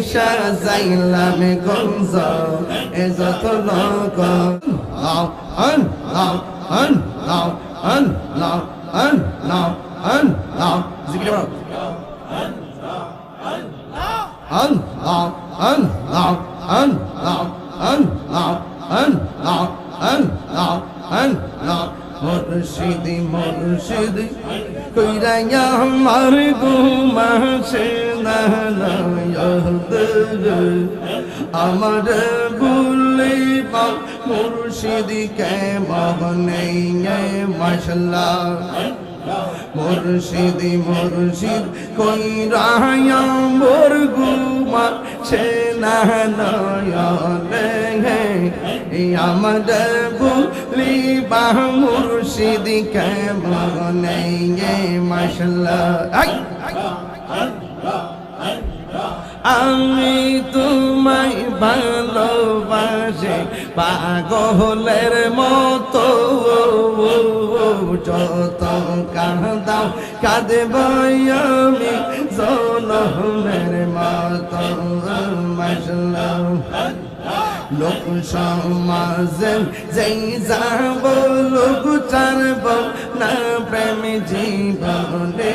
কালকে সাজাইলাম গঞ্জ এ যত লোক লাও আন লাও আন লাও আন লাও আন লাও আন লাও জিকির করো আন লাও আন লাও আন লাও আন লাও আন লাও আন লাও আন লাও মুর্শিদি মুর্শিদি কইরাইয়া আমার গুমাসে আমার ভুলে পা মুর্শিদি কে মহনে মশলা মুর্শিদি মুর্শিদ কই রায়া মোর গুমা সে না নয়নে আমার বুলি বাহ মুর্শিদি কে মনে মশলা আমি তোমায় ভালোবাসে পাগলের মতো, যত কাঁদাও কাঁদব আমি, জনমের মতো লোক সমাজে যেই যাব, লোক চারব না, প্রেম জীবনে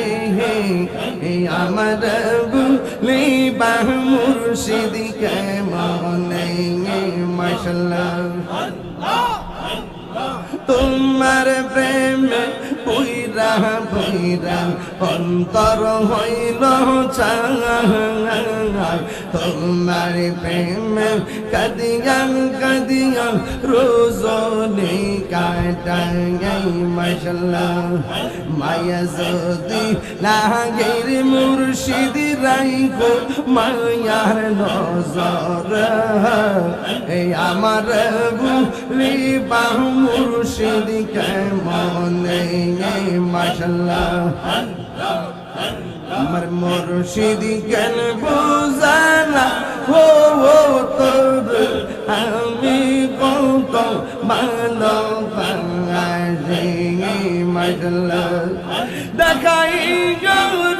আমার বুলি বাহ মুর্শিদিকে মনে মশলা তোমার প্রেমে পুইরা পুইরা অন্তর হইল তোমার প্রেমে কাদিয়ান কাদিয়ান রোজনে কাটাই মশলা মায়া যদি লাগের মুর্শিদি রাইগো মায়ার নজর আমার বুলি বাহু মুর্শিদি কেমনে মাশাল্লাহ আমার মুর্শিদি কেন বুঝানা ও ও তোর আমি কত ভালো পাঙ্গাজি মাশাল্লাহ দেখাই রূপের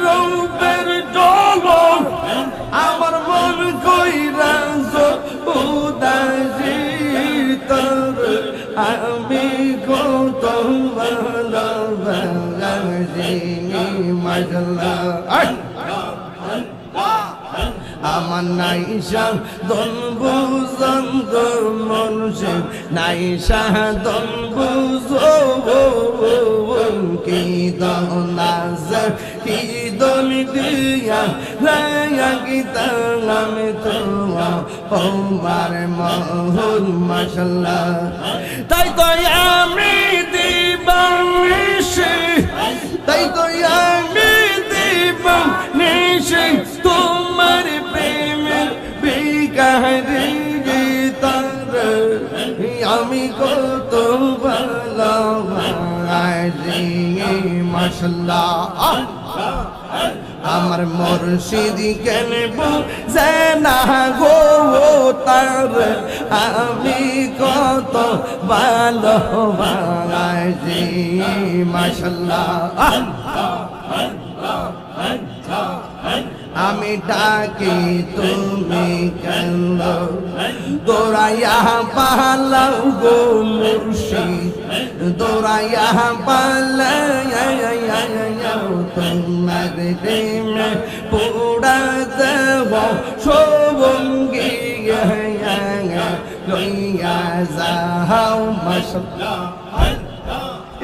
আমি কত ভালো বাঙালি মজলা আমার নাইশা দন বুঝন মনুষ্য নাইশা দন বুঝো কি কি তাই তো আমি দিবানিসে তাই তো আমি তোমার প্রেমের বিকারে গীতার আমি কত ভালোবাসি মশলা আমার মুর্শিদি কেন বুঝে না গো তার, আমি কত ভালোবাসি মাশাল্লাহ। আমি ডাকি তুমি কেন? দৌড়াইয়া পালাও গো মুর্শিদ দৌড়াইয়া পালাও তোমার প্রেমে পোড়া দেব সবঙ্গি লইয়া যাও মশলা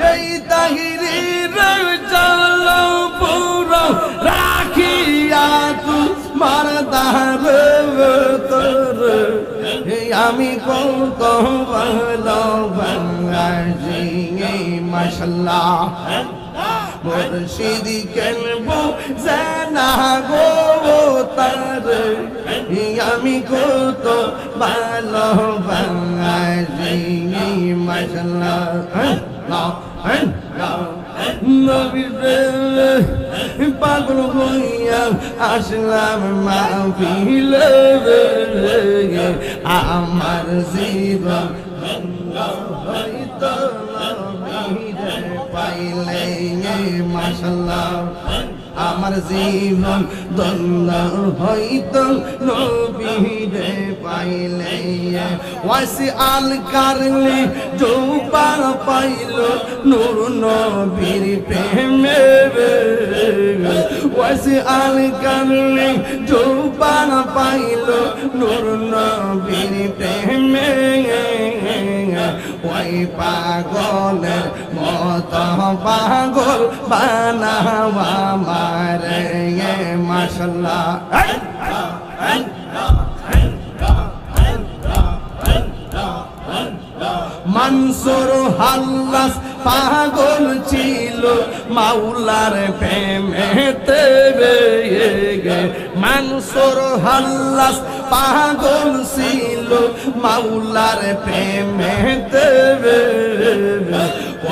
এই তাহিরির চলো আমি কত ভালো বাঙালি মশলা মুর্শিদি কেনবো জানা গো তার আমি কত ভালো বাঙালি মশলা পাগল হইয়া আসলাম মাহফিল আমার জীবন পাইলে মাসাল্লাহ আমার জীবন দন্দ হইত নবীরে পাইলে ওয়াসি আল কারলে যৌবা পাইল, নূর নবীর প্রেমে ওয়াসি আল কারলে যৌবা পাইল, নূর নবীর প্রেমে ওই পাগলের মত পাগল বানাওয়া মারে মাসাল্লাহ মানসুর হাল্লাস পাগল ছিল, মাওলার প্রেমেতে গে। মানসুর হাল্লাস পাগল ছিল মাওলার প্রেমেতে।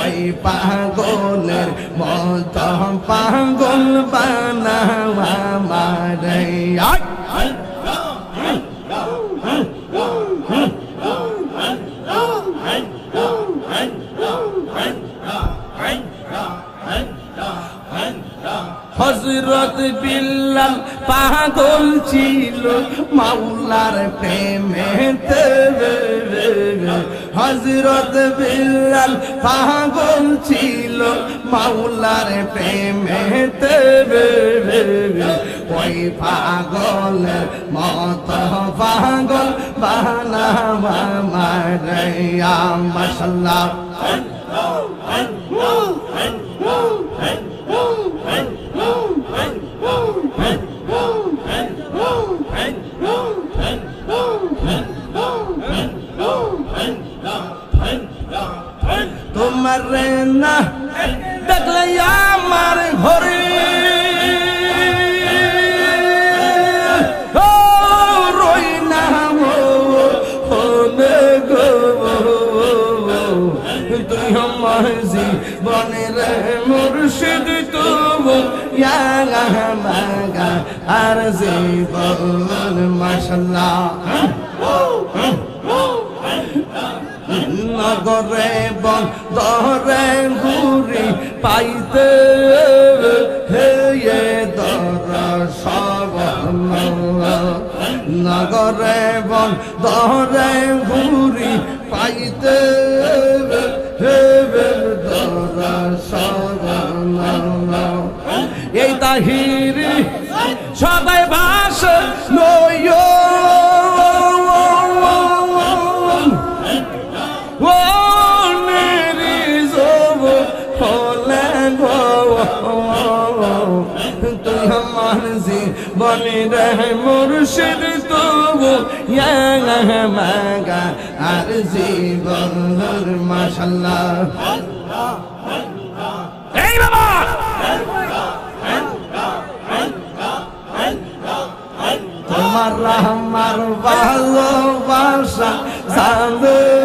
ওই পাগলের মত পাগল বানাওয়া মারে হজরত বিল্লাল পাগল ছিল, মাওলার প্রেমেতে হজরত বিল্লাল পাগল ছিল, মাওলার প্রেমেতে ওই পাগলের মত পাগল বানাবা মারাইয়া মাসাল্লাহ তোমার না দেখলে আমার ঘরে তুই আমার জীবনের মুর্শিদ তবু ইয়াগা আর জীবন মাসাল্লাহ নগরে বন্দরে ঘুরি পাইতে হে দর সব নগরে বন্দরে ঘুরি পাইতে হে দর সব এই তাহিরি সদাই ভাস নয় রে মুর্শিদ তবু মাগা আর জীবন মাশাল্লাহ এই বাবা তোমার আমার ভালোবাসা জানবে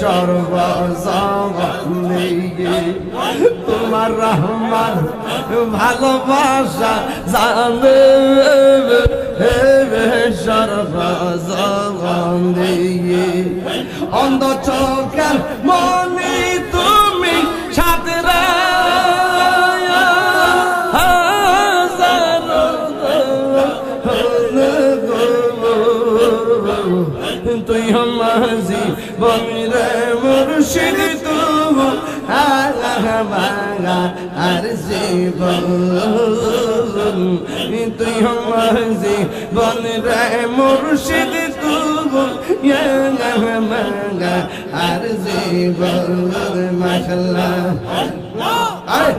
সর্বজগনে তোমার রহমান ভালোবাসা জানবে বাগা আর জীবন তুই মাঝি রে মুর্শিদ তবু মাগা আর জীবন মাশাল্লাহ আরে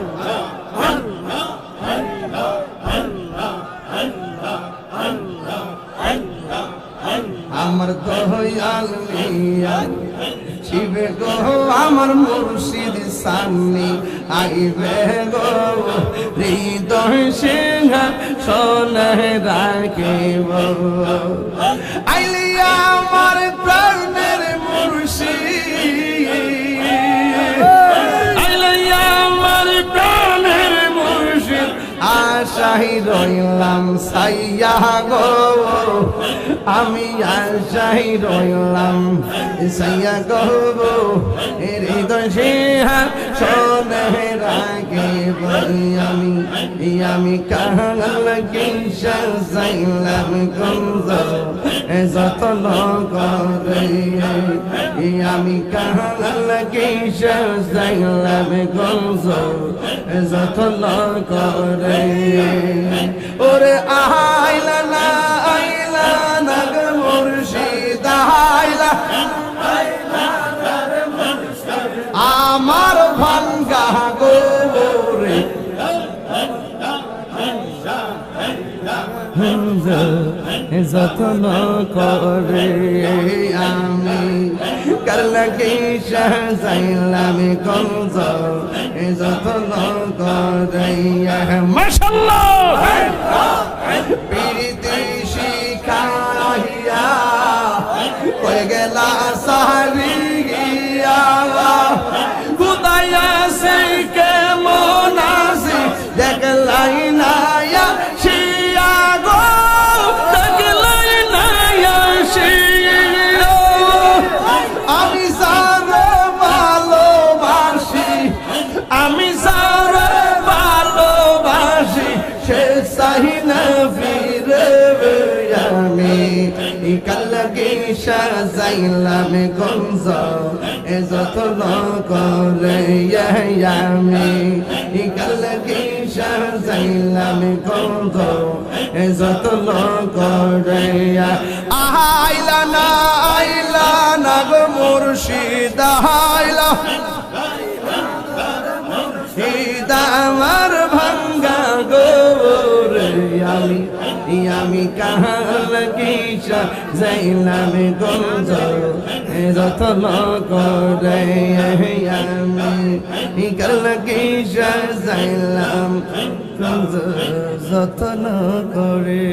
আমার দয়াল মিয়া শিবে গো আমার মুর্শিদ সামনে, আইবে গো হৃদয় সিংহ সোনে রাখিব। আইলি আমার প্রাণের আশাই রইলাম সাইয়া গো। আমি আশাই রইলাম সাইয়া গো। হৃদয় সিংহা পেছনে রাগে আমি আমি কাহাল কিসা সাইলাম গঞ্জ। যতন করে আমি কাহাল কিসা সাইলাম গঞ্জ। যতন করে, ওরে আইলা না আইলা না মুর্শিদ আইলা আমার ভাঙ্গা গোরে যতন করে আমি। কার লাগে সাইলাম কঞ্জ যতন করে। মাশাআল্লাহ। প্রীতি আমি কালকে সাজাইলাম গঞ্জ। এ যতন করে আমি কালকে সাজাইলাম গঞ্জ। এ যতন করে আইলা না আইলা না গো মুর্শিদ, আইলা আমি কিশা কিসা যাইলাম গঞ্জ যতন করে আমি। কাল কিসা যাইলাম গঞ্জ যতন করে